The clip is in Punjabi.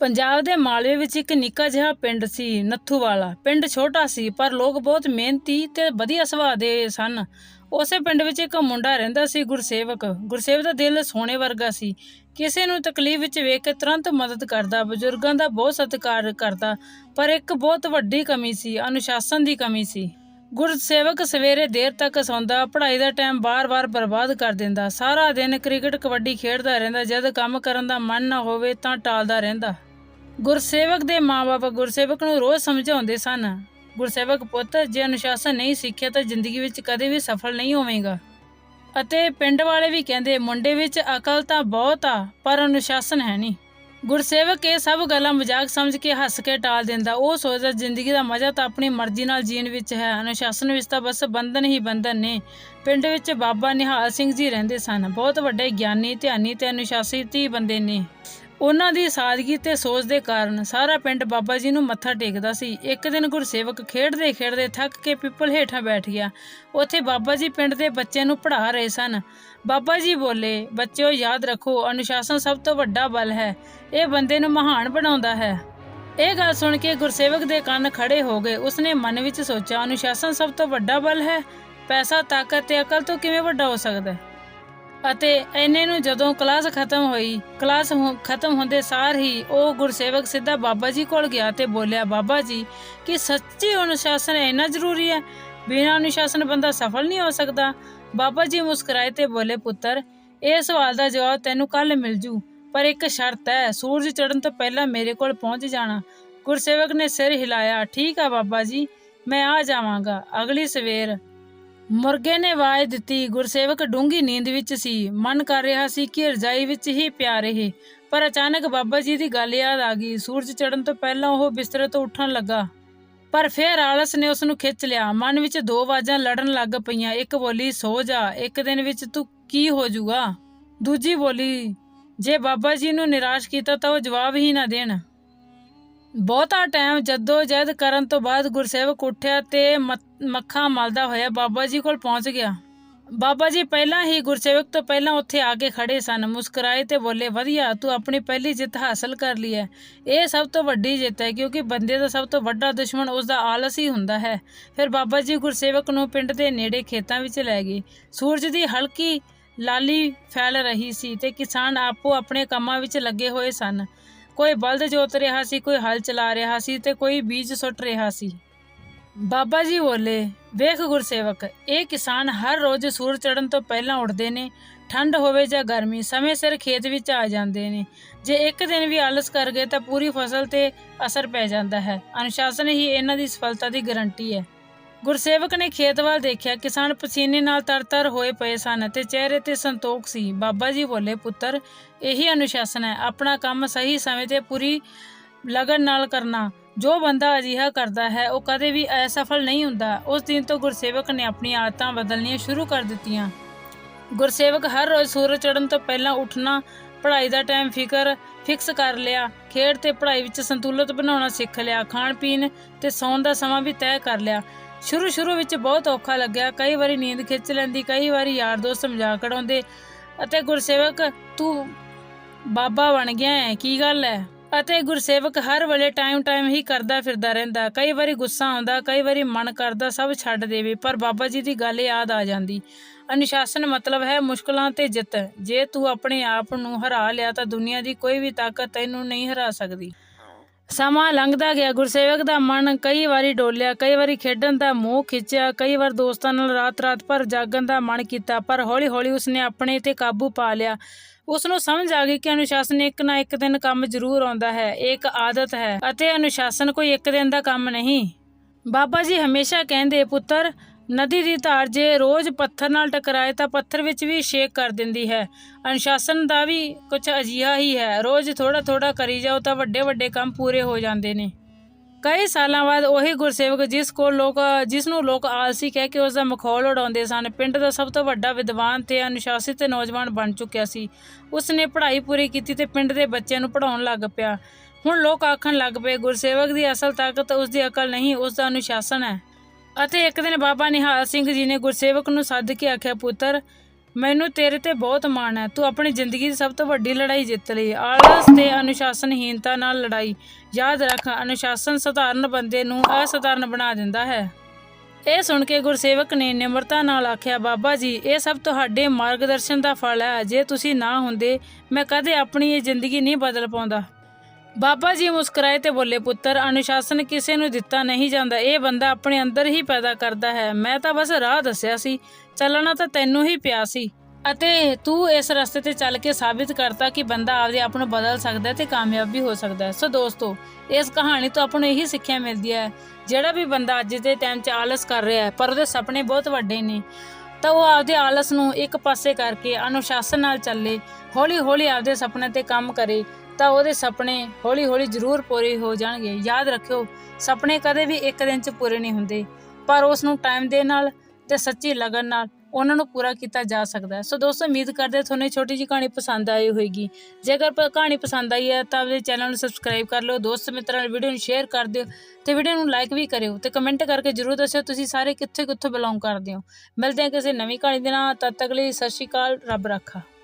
ਪੰਜਾਬ ਦੇ ਮਾਲਵੇ ਵਿੱਚ ਇੱਕ ਨਿੱਕਾ ਜਿਹਾ ਪਿੰਡ ਸੀ ਨੱਥੂਵਾਲਾ ਪਿੰਡ ਛੋਟਾ ਸੀ, ਪਰ ਲੋਕ ਬਹੁਤ ਮਿਹਨਤੀ ਤੇ ਵਧੀਆ ਸੁਭਾਅ ਦੇ ਸਨ। ਉਸੇ ਪਿੰਡ ਵਿੱਚ ਇੱਕ ਮੁੰਡਾ ਰਹਿੰਦਾ ਸੀ, ਗੁਰਸੇਵਕ। ਗੁਰਸੇਵਕ ਦਾ ਦਿਲ ਸੋਨੇ ਵਰਗਾ ਸੀ। ਕਿਸੇ ਨੂੰ ਤਕਲੀਫ ਵਿੱਚ ਵੇਖ ਕੇ ਤੁਰੰਤ ਮਦਦ ਕਰਦਾ, ਬਜ਼ੁਰਗਾਂ ਦਾ ਬਹੁਤ ਸਤਿਕਾਰ ਕਰਦਾ, ਪਰ ਇੱਕ ਬਹੁਤ ਵੱਡੀ ਕਮੀ ਸੀ, ਅਨੁਸ਼ਾਸਨ ਦੀ ਕਮੀ ਸੀ। ਗੁਰਸੇਵਕ ਸਵੇਰੇ ਦੇਰ ਤੱਕ ਸੌਂਦਾ, ਪੜ੍ਹਾਈ ਦਾ ਟਾਈਮ ਬਾਰ-ਬਾਰ ਬਰਬਾਦ ਕਰ ਦਿੰਦਾ। ਸਾਰਾ ਦਿਨ ਕ੍ਰਿਕਟ, ਕਬੱਡੀ ਖੇਡਦਾ ਰਹਿੰਦਾ। ਜਦ ਕੰਮ ਕਰਨ ਦਾ ਮਨ ਨਾ ਹੋਵੇ ਤਾਂ ਟਾਲਦਾ ਰਹਿੰਦਾ। ਗੁਰਸੇਵਕ ਦੇ ਮਾਪੇ ਗੁਰਸੇਵਕ ਨੂੰ ਰੋਜ਼ ਸਮਝਾਉਂਦੇ ਸਨ, ਗੁਰਸੇਵਕ ਪੁੱਤ, ਜੇ ਅਨੁਸ਼ਾਸਨ ਨਹੀਂ ਸਿੱਖਿਆ ਤਾਂ ਜ਼ਿੰਦਗੀ ਵਿੱਚ ਕਦੇ ਵੀ ਸਫਲ ਨਹੀਂ ਹੋਵੇਂਗਾ। ਅਤੇ ਪਿੰਡ ਵਾਲੇ ਵੀ ਕਹਿੰਦੇ, ਮੁੰਡੇ ਵਿੱਚ ਅਕਲ ਤਾਂ ਬਹੁਤ ਆ, ਪਰ ਅਨੁਸ਼ਾਸਨ ਹੈ ਨਹੀਂ। ਗੁਰਸੇਵਕ ਇਹ ਸਭ ਗੱਲਾਂ ਮਜ਼ਾਕ ਸਮਝ ਕੇ ਹੱਸ ਕੇ ਟਾਲ ਦਿੰਦਾ। ਉਹ ਸੋਚਦਾ, ਜ਼ਿੰਦਗੀ ਦਾ ਮਜ਼ਾ ਤਾਂ ਆਪਣੀ ਮਰਜ਼ੀ ਨਾਲ ਜੀਣ ਵਿੱਚ ਹੈ, ਅਨੁਸ਼ਾਸਨ ਵਿੱਚ ਤਾਂ ਬਸ ਬੰਧਨ ਹੀ ਬੰਧਨ ਨੇ। ਪਿੰਡ ਵਿੱਚ ਬਾਬਾ ਨਿਹਾਲ ਸਿੰਘ ਜੀ ਰਹਿੰਦੇ ਸਨ। ਬਹੁਤ ਵੱਡੇ ਗਿਆਨੀ, ਧਿਆਨੀ ਤੇ ਅਨੁਸ਼ਾਸਿਤ ਹੀ ਬੰਦੇ ਨੇ। ਉਹਨਾਂ ਦੀ ਸਾਦਗੀ ਤੇ ਸੋਚ ਦੇ ਕਾਰਨ ਸਾਰਾ ਪਿੰਡ ਬਾਬਾ ਜੀ ਨੂੰ ਮੱਥਾ ਟੇਕਦਾ ਸੀ। ਇੱਕ ਦਿਨ ਗੁਰਸੇਵਕ ਖੇਡਦੇ ਖੇਡਦੇ ਥੱਕ ਕੇ ਪਿੱਪਲ ਹੇਠਾਂ ਬੈਠ ਗਿਆ। ਉੱਥੇ ਬਾਬਾ ਜੀ ਪਿੰਡ ਦੇ ਬੱਚਿਆਂ ਨੂੰ ਪੜ੍ਹਾ ਰਹੇ ਸਨ। ਬਾਬਾ ਜੀ ਬੋਲੇ, ਬੱਚਿਓ, ਯਾਦ ਰੱਖੋ, ਅਨੁਸ਼ਾਸਨ ਸਭ ਤੋਂ ਵੱਡਾ ਬਲ ਹੈ। ਇਹ ਬੰਦੇ ਨੂੰ ਮਹਾਨ ਬਣਾਉਂਦਾ ਹੈ। ਇਹ ਗੱਲ ਸੁਣ ਕੇ ਗੁਰਸੇਵਕ ਦੇ ਕੰਨ ਖੜੇ ਹੋ ਗਏ। ਉਸਨੇ ਮਨ ਵਿੱਚ ਸੋਚਿਆ, ਅਨੁਸ਼ਾਸਨ ਸਭ ਤੋਂ ਵੱਡਾ ਬਲ ਹੈ? ਪੈਸਾ, ਤਾਕਤ ਤੇ ਅਕਲ ਤੋਂ ਕਿਵੇਂ ਵੱਡਾ ਹੋ ਸਕਦਾ ਹੈ? ਅਤੇ ਐਨੇ ਨੂੰ ਜਦੋਂ ਕਲਾਸ ਖਤਮ ਹੋਈ, ਕਲਾਸ ਹੋ- ਖਤਮ ਹੁੰਦੇ ਸਾਰ ਹੀ ਉਹ ਗੁਰਸੇਵਕ ਸਿੱਧਾ ਬਾਬਾ ਜੀ ਕੋਲ ਗਿਆ ਤੇ ਬੋਲਿਆ, ਬਾਬਾ ਜੀ, ਕਿ ਸੱਚੀ ਅਨੁਸ਼ਾਸਨ ਇੰਨਾ ਜ਼ਰੂਰੀ ਹੈ? ਬਿਨਾਂ ਅਨੁਸ਼ਾਸਨ ਬੰਦਾ ਸਫਲ ਨਹੀਂ ਹੋ ਸਕਦਾ। ਬਾਬਾ ਜੀ ਮੁਸਕਰਾਏ ਤੇ ਬੋਲੇ, ਪੁੱਤਰ, ਇਹ ਸਵਾਲ ਦਾ ਜਵਾਬ ਤੈਨੂੰ ਕੱਲ ਮਿਲ ਜੂ, ਪਰ ਇੱਕ ਸ਼ਰਤ ਹੈ, ਸੂਰਜ ਚੜ੍ਹਨ ਤੋਂ ਪਹਿਲਾਂ ਮੇਰੇ ਕੋਲ ਪਹੁੰਚ ਜਾਣਾ। ਗੁਰਸੇਵਕ ਨੇ ਸਿਰ ਹਿਲਾਇਆ, ਠੀਕ ਆ ਬਾਬਾ ਜੀ, ਮੈਂ ਆ ਜਾਵਾਂਗਾ, ਅਗਲੀ ਸਵੇਰ ਮੁਰਗੇ ਨੇ ਆਵਾਜ਼ ਦਿੱਤੀ, ਗੁਰਸੇਵਕ ਡੂੰਗੀ ਨੀਂਦ ਵਿੱਚ ਸੀ। ਮਨ ਕਰ ਰਿਹਾ ਸੀ ਕਿ ਰਜਾਈ ਵਿੱਚ ਹੀ ਪਿਆ ਰਹੇ। ਪਰ ਅਚਾਨਕ ਬਾਬਾ ਜੀ ਦੀ ਗੱਲ ਯਾਦ ਆ ਗਈ। ਸੂਰਜ ਚੜ੍ਹਨ ਤੋਂ ਪਹਿਲਾਂ ਉਹ ਬਿਸਤਰੇ ਤੋਂ ਉੱਠਣ ਲੱਗਾ। ਪਰ ਫਿਰ ਆਲਸ ਨੇ ਉਸ ਨੂੰ ਖਿੱਚ ਲਿਆ। ਮਨ ਵਿੱਚ ਦੋ ਆਵਾਜ਼ਾਂ ਲੜਨ ਲੱਗ ਪਈਆਂ। ਇੱਕ ਬੋਲੀ ਸੋ ਜਾ ਇੱਕ ਦਿਨ ਵਿੱਚ ਤੂੰ ਕੀ ਹੋ ਜਾਊਗਾ? ਦੂਜੀ ਬੋਲੀ, ਜੇ ਬਾਬਾ ਜੀ ਨੂੰ ਨਿਰਾਸ਼ ਕੀਤਾ ਤਾਂ ਉਹ ਜਵਾਬ ਹੀ ਨਾ ਦੇਣ। ਬਹੁਤਾ ਟਾਈਮ ਜੱਦੋ ਜਹਿਦ ਕਰਨ ਤੋਂ ਬਾਅਦ ਗੁਰਸੇਵਕ ਉੱਠਿਆ ਤੇ ਮ- ਮੱਖਾਂ ਮਲਦਾ ਹੋਇਆ ਬਾਬਾ ਜੀ ਕੋਲ ਪਹੁੰਚ ਗਿਆ। ਬਾਬਾ ਜੀ ਪਹਿਲਾਂ ਹੀ ਗੁਰਸੇਵਕ ਤੋਂ ਪਹਿਲਾਂ ਉੱਥੇ ਆ ਕੇ ਖੜੇ ਸਨ। ਮੁਸਕਰਾਏ ਤੇ ਬੋਲੇ, ਵਧੀਆ, ਤੂੰ ਆਪਣੀ ਪਹਿਲੀ ਜਿੱਤ ਹਾਸਲ ਕਰ ਲਈ ਹੈ। ਇਹ ਸਭ ਤੋਂ ਵੱਡੀ ਜਿੱਤ ਹੈ, ਕਿਉਂਕਿ ਬੰਦੇ ਦਾ ਸਭ ਤੋਂ ਵੱਡਾ ਦੁਸ਼ਮਣ ਉਸ ਦਾ ਆਲਸ ਹੀ ਹੁੰਦਾ ਹੈ। ਫਿਰ ਬਾਬਾ ਜੀ ਗੁਰਸੇਵਕ ਨੂੰ ਪਿੰਡ ਦੇ ਨੇੜੇ ਖੇਤਾਂ ਵਿੱਚ ਲੈ ਗਏ। ਸੂਰਜ ਦੀ ਹਲਕੀ ਲਾਲੀ ਫੈਲ ਰਹੀ ਸੀ ਤੇ ਕਿਸਾਨ ਆਪੋ ਆਪਣੇ ਕੰਮਾਂ ਵਿੱਚ ਲੱਗੇ ਹੋਏ ਸਨ। ਕੋਈ ਬਲਦ ਜੋਤ ਰਿਹਾ ਸੀ, ਕੋਈ ਹਲ ਚਲਾ ਰਿਹਾ ਸੀ ਤੇ ਕੋਈ ਬੀਜ ਸੁੱਟ ਰਿਹਾ ਸੀ। ਬਾਬਾ ਜੀ ਬੋਲੇ, ਵੇਖ ਗੁਰਸੇਵਕ, ਇਹ ਕਿਸਾਨ ਹਰ ਰੋਜ਼ ਸੂਰਜ ਚੜ੍ਹਨ ਤੋਂ ਪਹਿਲਾਂ ਉੱਠਦੇ ਨੇ ਠੰਡ ਹੋਵੇ ਜਾਂ ਗਰਮੀ, ਸਮੇਂ ਸਿਰ ਖੇਤ ਵਿੱਚ ਆ ਜਾਂਦੇ ਨੇ। ਜੇ ਇੱਕ ਦਿਨ ਵੀ ਆਲਸ ਕਰ ਗਏ ਤਾਂ ਪੂਰੀ ਫਸਲ ਤੇ ਅਸਰ ਪੈ ਜਾਂਦਾ ਹੈ। ਅਨੁਸ਼ਾਸਨ ਹੀ ਇਹਨਾਂ ਦੀ ਸਫਲਤਾ ਦੀ ਗਾਰੰਟੀ ਹੈ। ਗੁਰਸੇਵਕ ਨੇ ਖੇਤ ਵੱਲ ਦੇਖਿਆ, ਕਿਸਾਨ ਪਸੀਨੇ ਨਾਲ ਤਰਤਰ ਹੋਏ ਪਏ ਸਨ ਤੇ ਚਿਹਰੇ ਤੇ ਸੰਤੋਖ ਸੀ। ਬਾਬਾ ਜੀ ਬੋਲੇ, ਪੁੱਤਰ, ਇਹੀ ਅਨੁਸ਼ਾਸਨ ਹੈ। ਆਪਣਾ ਕੰਮ ਸਹੀ ਸਮੇਂ ਤੇ ਪੂਰੀ ਲਗਨ ਨਾਲ ਕਰਨਾ ਜੋ ਬੰਦਾ ਅਜਿਹਾ ਕਰਦਾ ਹੈ, ਉਹ ਕਦੇ ਵੀ ਅਸਫਲ ਨਹੀਂ ਹੁੰਦਾ। ਉਸ ਦਿਨ ਤੋਂ ਗੁਰਸੇਵਕ ਨੇ ਆਪਣੀਆਂ ਆਦਤਾਂ ਬਦਲਣੀਆਂ ਸ਼ੁਰੂ ਕਰ ਦਿੱਤੀਆਂ। ਗੁਰਸੇਵਕ ਹਰ ਰੋਜ਼ ਸੂਰਜ ਚੜ੍ਹਨ ਤੋਂ ਪਹਿਲਾਂ ਉੱਠਣਾ, ਪੜ੍ਹਾਈ ਦਾ ਟਾਈਮ ਫਿਕਰ ਫਿਕਸ ਕਰ ਲਿਆ, ਖੇਡ ਤੇ ਪੜ੍ਹਾਈ ਵਿੱਚ ਸੰਤੁਲਿਤ ਬਣਾਉਣਾ ਸਿੱਖ ਲਿਆ, ਖਾਣ ਪੀਣ ਤੇ ਸੌਣ ਦਾ ਸਮਾਂ ਵੀ ਤੈਅ ਕਰ ਲਿਆ। ਸ਼ੁਰੂ ਸ਼ੁਰੂ ਵਿੱਚ ਬਹੁਤ ਔਖਾ ਲੱਗਿਆ, ਕਈ ਵਾਰੀ ਨੀਂਦ ਖਿੱਚ ਲੈਂਦੀ, ਕਈ ਵਾਰੀ ਯਾਰ ਦੋਸਤ ਮਜ਼ਾਕ ਉਡਾਉਂਦੇ ਅਤੇ ਗੁਰਸੇਵਕ, ਤੂੰ ਬਾਬਾ ਬਣ ਗਿਆ ਹੈ, ਕੀ ਗੱਲ ਹੈ? ਅਤੇ ਗੁਰਸੇਵਕ ਹਰ ਵੇਲੇ ਟਾਈਮ ਟਾਈਮ ਹੀ ਕਰਦਾ ਫਿਰਦਾ ਰਹਿੰਦਾ। ਕਈ ਵਾਰੀ ਗੁੱਸਾ ਆਉਂਦਾ, ਕਈ ਵਾਰੀ ਮਨ ਕਰਦਾ, ਸਭ ਛੱਡ ਦੇਵੇ, ਪਰ ਬਾਬਾ ਜੀ ਦੀ ਗੱਲ ਯਾਦ ਆ ਜਾਂਦੀ। ਅਨੁਸ਼ਾਸਨ ਮਤਲਬ ਹੈ ਮੁਸ਼ਕਲਾਂ ਤੇ ਜਿੱਤ। ਜੇ ਤੂੰ ਆਪਣੇ ਆਪ ਨੂੰ ਹਰਾ ਲਿਆ ਤਾਂ ਦੁਨੀਆ ਦੀ ਕੋਈ ਵੀ ਤਾਕਤ ਤੈਨੂੰ ਨਹੀਂ ਹਰਾ ਸਕਦੀ। ਸਮਾਂ ਲੰਘਦਾ ਗਿਆ। ਗੁਰਸੇਵਕ ਦਾ ਮਨ ਕਈ ਵਾਰੀ ਡੋਲਿਆ, ਕਈ ਵਾਰੀ ਖੇਡਣ ਦਾ ਮੋਹ ਖਿੱਚਿਆ, ਕਈ ਵਾਰ ਦੋਸਤਾਂ ਨਾਲ ਰਾਤ-ਰਾਤ ਭਰ ਜਾਗਣ ਦਾ ਮਨ ਕੀਤਾ, ਪਰ ਹੌਲੀ-ਹੌਲੀ ਉਸਨੇ ਆਪਣੇ ਤੇ ਕਾਬੂ ਪਾ ਲਿਆ। ਉਸ ਨੂੰ ਸਮਝ ਆ ਗਈ ਕਿ ਅਨੁਸ਼ਾਸਨ ਇੱਕ ਨਾ ਇੱਕ ਦਿਨ ਕੰਮ ਜ਼ਰੂਰ ਆਉਂਦਾ ਹੈ ਇਹ ਇੱਕ ਆਦਤ ਹੈ ਅਤੇ ਅਨੁਸ਼ਾਸਨ ਕੋਈ ਇੱਕ ਦਿਨ ਦਾ ਕੰਮ ਨਹੀਂ। ਬਾਬਾ ਜੀ ਹਮੇਸ਼ਾ ਕਹਿੰਦੇ, ਪੁੱਤਰ, ਨਦੀ ਦੀ ਧਾਰ ਜੇ ਰੋਜ਼ ਪੱਥਰ ਨਾਲ ਟਕਰਾਏ ਤਾਂ ਪੱਥਰ ਵਿੱਚ ਵੀ ਸ਼ੇਕ ਕਰ ਦਿੰਦੀ ਹੈ। ਅਨੁਸ਼ਾਸਨ ਦਾ ਵੀ ਕੁਝ ਅਜਿਹਾ ਹੀ ਹੈ, ਰੋਜ਼ ਥੋੜਾ ਥੋੜਾ ਕਰੀ ਜਾਓ ਤਾਂ ਵੱਡੇ ਵੱਡੇ ਕੰਮ ਪੂਰੇ ਹੋ ਜਾਂਦੇ ਨੇ। ਕਈ ਸਾਲਾਂ ਬਾਅਦ ਉਹੀ ਗੁਰਸੇਵਕ ਜਿਸ ਕੋਲ ਲੋਕ ਜਿਸ ਨੂੰ ਲੋਕ ਆਲਸੀ ਕਹਿ ਕੇ ਉਸ ਦਾ ਮਖੌਲ ਉਡਾਉਂਦੇ ਸਨ, ਪਿੰਡ ਦਾ ਸਭ ਤੋਂ ਵੱਡਾ ਵਿਦਵਾਨ ਤੇ ਅਨੁਸ਼ਾਸਿਤ ਨੌਜਵਾਨ ਬਣ ਚੁੱਕਿਆ ਸੀ। ਉਸ ਨੇ ਪੜ੍ਹਾਈ ਪੂਰੀ ਕੀਤੀ ਤੇ ਪਿੰਡ ਦੇ ਬੱਚਿਆਂ ਨੂੰ ਪੜਾਉਣ ਲੱਗ ਪਿਆ। ਹੁਣ ਲੋਕ ਆਖਣ ਲੱਗ ਪਏ, ਗੁਰਸੇਵਕ ਦੀ ਅਸਲ ਤਾਕਤ ਉਸ ਦੀ ਅਕਲ ਨਹੀਂ ਉਸ ਦਾ ਅਨੁਸ਼ਾਸਨ ਹੈ। ਅਤੇ ਇੱਕ ਦਿਨ ਬਾਬਾ ਨਿਹਾਲ ਸਿੰਘ ਜੀ ਨੇ ਗੁਰਸੇਵਕ ਨੂੰ ਸੱਦ ਕੇ ਆਖਿਆ, ਪੁੱਤਰ ਮੈਨੂੰ ਤੇਰੇ ਤੇ ਬਹੁਤ ਮਾਣ ਹੈ। ਤੂੰ ਆਪਣੀ ਜ਼ਿੰਦਗੀ ਦੀ ਸਭ ਤੋਂ ਵੱਡੀ ਲੜਾਈ ਜਿੱਤ ਲਈ। ਆਲਸ ਤੇ ਅਨੁਸ਼ਾਸਨਹੀਨਤਾ ਨਾਲ ਲੜਾਈ। ਯਾਦ ਰੱਖ, ਅਨੁਸ਼ਾਸਨ ਸਧਾਰਨ ਬੰਦੇ ਨੂੰ ਅਸਧਾਰਨ ਬਣਾ ਦਿੰਦਾ ਹੈ। ਇਹ ਸੁਣ ਕੇ ਗੁਰਸੇਵਕ ਨੇ ਨਿਮਰਤਾ ਨਾਲ ਆਖਿਆ, ਬਾਬਾ ਜੀ, ਇਹ ਸਭ ਤੁਹਾਡੇ ਮਾਰਗਦਰਸ਼ਨ ਦਾ ਫਲ ਹੈ। ਜੇ ਤੁਸੀਂ ਨਾ ਹੁੰਦੇ, ਮੈਂ ਕਦੇ ਆਪਣੀ ਇਹ ਜ਼ਿੰਦਗੀ ਨਹੀਂ ਬਦਲ ਪਾਉਂਦਾ। ਬਾਬਾ ਜੀ ਮੁਸਕਰਾਏ ਤੇ ਬੋਲੇ, ਪੁੱਤਰ, ਅਨੁਸ਼ਾਸਨ ਕਿਸੇ ਨੂੰ ਦਿੱਤਾ ਨਹੀਂ ਜਾਂਦਾ। ਇਹ ਬੰਦਾ ਆਪਣੇ ਅੰਦਰ ਹੀ ਪੈਦਾ ਕਰਦਾ ਹੈ। ਮੈਂ ਤਾਂ ਬਸ ਰਾਹ ਦੱਸਿਆ ਸੀ। ਚੱਲਣਾ ਤਾਂ ਤੈਨੂੰ ਹੀ ਪਿਆ ਸੀ। ਅਤੇ ਤੂੰ ਇਸ ਰਸਤੇ ਤੇ ਚੱਲ ਕੇ ਸਾਬਿਤ ਕਰਤਾ ਕਿ ਬੰਦਾ ਆਪਦੇ ਆਪ ਨੂੰ ਬਦਲ ਸਕਦਾ ਤੇ ਕਾਮਯਾਬ ਵੀ ਹੋ ਸਕਦਾ ਸੋ ਦੋਸਤੋ, ਇਸ ਕਹਾਣੀ ਤੋਂ ਆਪਾਂ ਨੂੰ ਇਹੀ ਸਿੱਖਿਆ ਮਿਲਦੀ ਹੈ, ਜਿਹੜਾ ਵੀ ਬੰਦਾ ਅੱਜ ਦੇ ਟਾਈਮ 'ਚ ਆਲਸ ਕਰ ਰਿਹਾ ਹੈ, ਪਰ ਉਹਦੇ ਸੁਪਨੇ ਬਹੁਤ ਵੱਡੇ ਨੇ, ਤਾਂ ਉਹ ਆਪਦੇ ਆਲਸ ਨੂੰ ਇੱਕ ਪਾਸੇ ਕਰਕੇ ਅਨੁਸ਼ਾਸਨ ਨਾਲ ਚੱਲੇ ਹੌਲੀ ਹੌਲੀ ਆਪਦੇ ਸੁਪਨੇ ਤੇ ਕੰਮ ਕਰੇ ਤਾਂ ਉਹਦੇ ਸੁਪਨੇ ਹੌਲੀ ਹੌਲੀ ਜ਼ਰੂਰ ਪੂਰੇ ਹੋ ਜਾਣਗੇ। ਯਾਦ ਰੱਖਿਓ, ਸੁਪਨੇ ਕਦੇ ਵੀ ਇੱਕ ਦਿਨ 'ਚ ਪੂਰੇ ਨਹੀਂ ਹੁੰਦੇ, ਪਰ ਉਸ ਨੂੰ ਟਾਈਮ ਦੇ ਨਾਲ ਤੇ ਸੱਚੀ ਲਗਨ ਨਾਲ ਉਹਨਾਂ ਨੂੰ ਪੂਰਾ ਕੀਤਾ ਜਾ ਸਕਦਾ ਹੈ। ਸੋ ਦੋਸਤੋ, ਉਮੀਦ ਕਰਦੇ ਤੁਹਾਨੂੰ ਛੋਟੀ ਜਿਹੀ ਕਹਾਣੀ ਪਸੰਦ ਆਈ ਹੋਏਗੀ ਜੇਕਰ ਪ- ਕਹਾਣੀ ਪਸੰਦ ਆਈ ਹੈ ਤਾਂ ਆਪਣੇ ਚੈਨਲ ਨੂੰ ਸਬਸਕ੍ਰਾਈਬ ਕਰ ਲਓ। ਦੋਸਤ ਮਿੱਤਰਾਂ ਨਾਲ ਵੀਡੀਓ ਨੂੰ ਸ਼ੇਅਰ ਕਰ ਦਿਓ ਤੇ ਵੀਡੀਓ ਨੂੰ ਲਾਈਕ ਵੀ ਕਰਿਓ ਤੇ ਕਮੈਂਟ ਕਰਕੇ ਜਰੂਰ ਦੱਸਿਓ ਤੁਸੀਂ ਸਾਰੇ ਕਿੱਥੇ ਕਿੱਥੋਂ ਬਿਲੋਂਗ ਕਰਦੇ ਹੋ। ਮਿਲਦੇ ਹਾਂ ਕਿਸੇ ਨਵੀਂ ਕਹਾਣੀ ਦੇ ਨਾਲ। ਤਦ ਤੱਕ ਲਈ ਸਤਿ ਸ਼੍ਰੀ ਅਕਾਲ, ਰੱਬ ਰਾਖਾ।